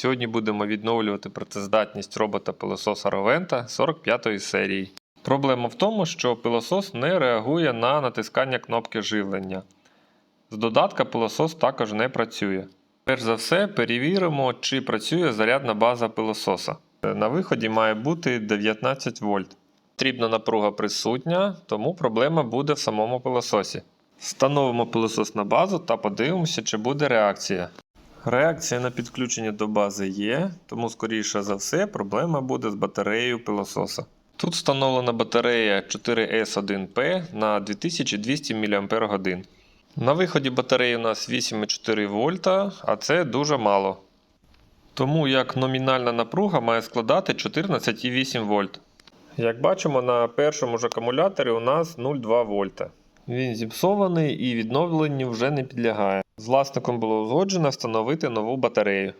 Сьогодні будемо відновлювати працездатність робота пилососа Roventa 45 серії. Проблема в тому, що пилосос не реагує на натискання кнопки живлення. З додатка пилосос також не працює. Перш за все, перевіримо, чи працює зарядна база пилососа. На виході має бути 19 вольт. Потрібна напруга присутня, тому проблема буде в самому пилососі. Встановимо пилосос на базу та подивимося, чи буде реакція. Реакція на підключення до бази є, тому, скоріше за все, проблема буде з батареєю пилососа. Тут встановлена батарея 4S1P на 2200 мАч. На виході батареї у нас 8,4 вольта, а це дуже мало. Тому як номінальна напруга має складати 14,8 вольт. Як бачимо, на першому ж акумуляторі у нас 0,2 вольта. Він зіпсований і відновленню вже не підлягає. З власником було узгоджено встановити нову батарею.